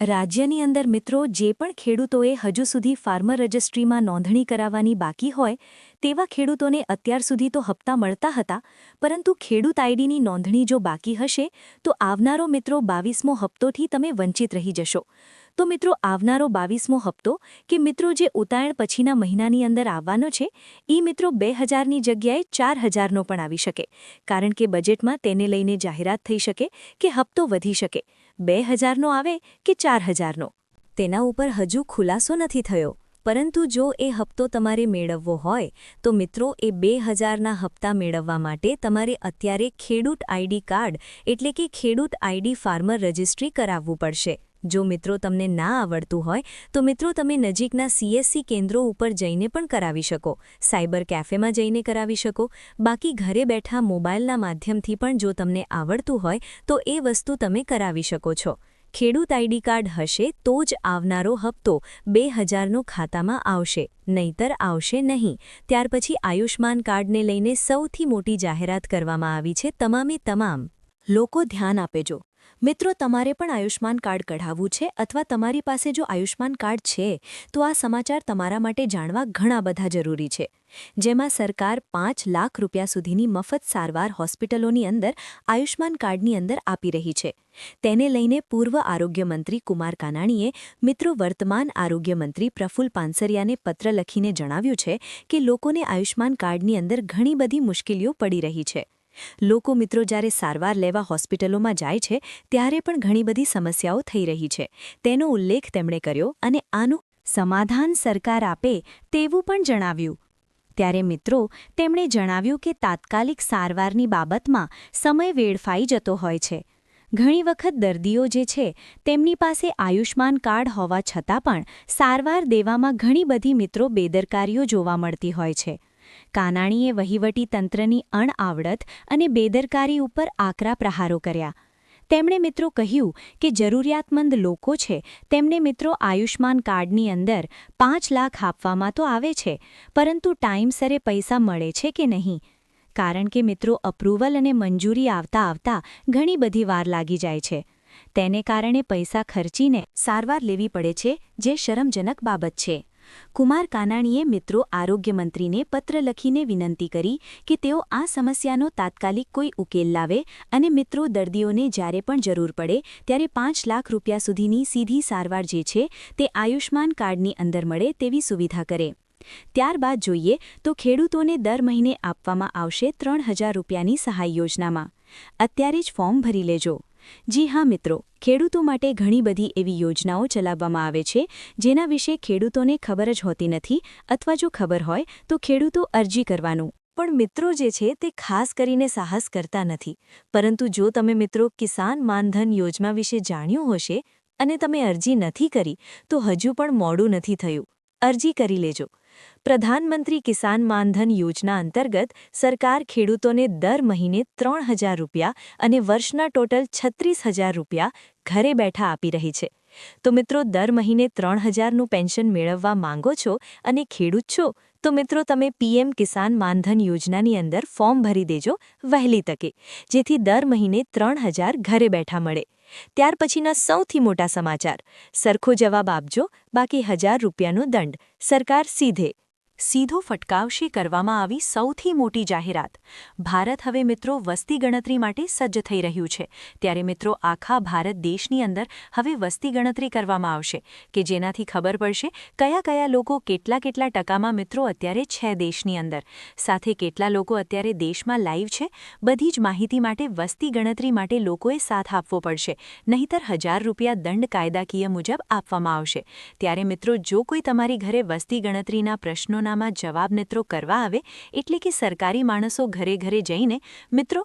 રાજ્યની અંદર મિત્રો, જે પણ ખેડૂતોએ હજુ સુધી ફાર્મર રજિસ્ટ્રીમાં નોંધણી કરાવવાની બાકી હોય, તેવા ખેડૂતોને અત્યાર સુધી તો હપ્તા મળતા હતા, પરંતુ ખેડૂત આઈડીની નોંધણી જો બાકી હશે, તો આવનારો મિત્રો બાવીસમો હપ્તોથી તમે વંચિત રહી જશો. તો મિત્રો, આવનારો બાવીસમો હપ્તો કે મિત્રો જે ઉતાયણ પછીના મહિનાની અંદર આવવાનો છે એ મિત્રો બે હજારની જગ્યાએ ચાર હજારનો પણ આવી શકે, કારણ કે બજેટમાં તેને લઈને જાહેરાત થઈ શકે કે હપ્તો વધી શકે. બે હજારનો આવે કે ચાર હજારનો? તેના ઉપર હજુ ખુલાસો નથી થયો. પરંતુ જો એ હપ્તો તમારે મેળવવો હોય, તો મિત્રો, એ બે હજારના હપ્તા મેળવવા માટે તમારે અત્યારે ખેડૂત આઈડી કાર્ડ એટલે કે ખેડૂત આઈડી ફાર્મર રજિસ્ટ્રી કરાવવું પડશે. જો મિત્રો તમને ના આવડતું હોય, તો મિત્રો તમે નજીકના સીએસસી કેન્દ્રો ઉપર જઈને પણ કરાવી શકો. સાયબર કેફેમાં જઈને કરાવી શકો. બાકી ઘરે બેઠા મોબાઈલના માધ્યમથી પણ જો તમને આવડતું હોય, તો એ વસ્તુ તમે કરાવી શકો છો. ખેડૂત આઈડી કાર્ડ હશે તો જ આવનારો હપ્તો બે હજારનો ખાતામાં આવશે, નહીતર આવશે નહીં. ત્યાર પછી આયુષ્માન કાર્ડને લઈને સૌથી મોટી જાહેરાત કરવામાં આવી છે તમામે તમામ. લોકો ધ્યાન આપેજો મિત્રો, તમારે પણ આયુષ્માન કાર્ડ કઢાવવું છે અથવા તમારી પાસે જો આયુષ્માન કાર્ડ છે, તો આ સમાચાર તમારા માટે જાણવા ઘણા બધા જરૂરી છે. જેમાં સરકાર પાંચ લાખ રૂપિયા સુધીની મફત સારવાર હોસ્પિટલોની અંદર આયુષ્માન કાર્ડની અંદર આપી રહી છે. તેને લઈને પૂર્વ આરોગ્યમંત્રી કુમાર કાનાણીએ મિત્રો, વર્તમાન આરોગ્યમંત્રી પ્રફુલ પાનસરિયાને પત્ર લખીને જણાવ્યું છે કે લોકોને આયુષ્માન કાર્ડની અંદર ઘણી બધી મુશ્કેલીઓ પડી રહી છે. લોકો મિત્રો જ્યારે સારવાર લેવા હોસ્પિટલોમાં જાય છે, ત્યારે પણ ઘણી બધી સમસ્યાઓ થઈ રહી છે. તેનો ઉલ્લેખ તેમણે કર્યો અને આનું સમાધાન સરકાર આપે તેવું પણ જણાવ્યું. ત્યારે મિત્રો, તેમણે જણાવ્યું કે તાત્કાલિક સારવારની બાબતમાં સમય વેડફાઈ જતો હોય છે. ઘણી વખત દર્દીઓ જે છે, તેમની પાસે આયુષ્માન કાર્ડ હોવા છતાં પણ સારવાર દેવામાં ઘણી બધી મિત્રો બેદરકારીઓ જોવા મળતી હોય છે. કાનાણીએ વહીવટી તંત્રની અણઆવડત અને બેદરકારી ઉપર આકરા પ્રહારો કર્યા. તેમણે મિત્રો કહ્યું કે જરૂરિયાતમંદ લોકો છે, તેમને મિત્રો આયુષ્માન કાર્ડની અંદર પાંચ લાખ આપવામાં તો આવે છે, પરંતુ ટાઈમસરે પૈસા મળે છે કે નહીં? કારણ કે મિત્રો અપ્રુવલ અને મંજૂરી આવતા આવતા ઘણી બધી વાર લાગી જાય છે. તેને કારણે પૈસા ખર્ચીને સારવાર લેવી પડે છે, જે શરમજનક બાબત છે. કુમાર કાનાણીએ મિત્રો આરોગ્યમંત્રીને પત્ર લખીને વિનંતી કરી કે તેઓ આ સમસ્યાનો તાત્કાલિક કોઈ ઉકેલ લાવે અને મિત્રો દર્દીઓને જ્યારે પણ જરૂર પડે ત્યારે પાંચ લાખ રૂપિયા સુધીની સીધી સારવાર જે છે તે આયુષ્માન કાર્ડની અંદર મળે તેવી સુવિધા કરે. ત્યારબાદ જોઈએ તો ખેડૂતોને દર મહિને આપવામાં આવશે ત્રણ હજાર રૂપિયાની સહાય યોજનામાં. અત્યારે જ ફોર્મ ભરી લેજો. જી હા, મિત્રો. ખેડૂતો માટે ઘણી બધી એવી યોજનાઓ ચલાવવામાં આવે છે, જેના વિશે ખેડૂતોને ખબર જ હોતી નથી અથવા જો ખબર હોય, તો ખેડૂતો અરજી કરવાનું. પણ મિત્રો જે છે, તે ખાસ કરીને સાહસ કરતા નથી. પરંતુ જો તમે મિત્રો કિસાન માનધન યોજના વિશે જાણ્યું હશે અને તમે અરજી નથી કરી, તો હજુ પણ મોડું નથી થયું. અરજી કરી લેજો. પ્રધાનમંત્રી કિસાન માનધન યોજના અંતર્ગત સરકાર ખેડૂતોને દર મહિને ત્રણ હજાર રૂપિયા અને વર્ષના ટોટલ છત્રીસ હજાર રૂપિયા ઘરે બેઠા આપી રહી છે. તો મિત્રો, દર મહિને ત્રણ હજારનું પેન્શન મેળવવા માંગો છો અને ખેડૂત છો, તો મિત્રો તમે પીએમ કિસાન માનધન યોજનાની અંદર ફોર્મ ભરી દેજો વહેલી તકે, જેથી દર મહિને ત્રણ હજાર ઘરે બેઠા મળે. ત્યાર પછીના સૌથી મોટા સમાચાર. સરખો જવાબ આપજો. બાકી હજાર રૂપિયાનો દંડ. સરકાર સીધે. સીધો ફટકાવશી કરવામાં આવી સૌથી મોટી જાહેરાત. ભારત હવે, મિત્રો, વસ્તી ગણતરી માટે સજ્જ થઈ રહ્યું છે. ત્યારે, મિત્રો, આખા ભારત દેશની અંદર હવે વસ્તી ગણતરી કરવામાં આવશે કે જેનાથી ખબર પડશે કયા કયા લોકો કેટલા કેટલા ટકામાં, મિત્રો, અત્યારે છે દેશની અંદર. સાથે કેટલા લોકો અત્યારે દેશમાં લાઈવ છે, બધી જ માહિતી માટે, વસ્તી ગણતરી માટે લોકોએ સાથ આપવો પડશે. નહીતર, હજાર રૂપિયા દંડ કાયદાકીય મુજબ આપવામાં આવશે. ત્યારે, મિત્રો, જો કોઈ તમારી ઘરે વસ્તી ગણતરીના પ્રશ્નોના સરનામાં જવાબ મિત્રો કરવા આવે એટલે કે સરકારી માણસો ઘરે ઘરે જઈને મિત્રો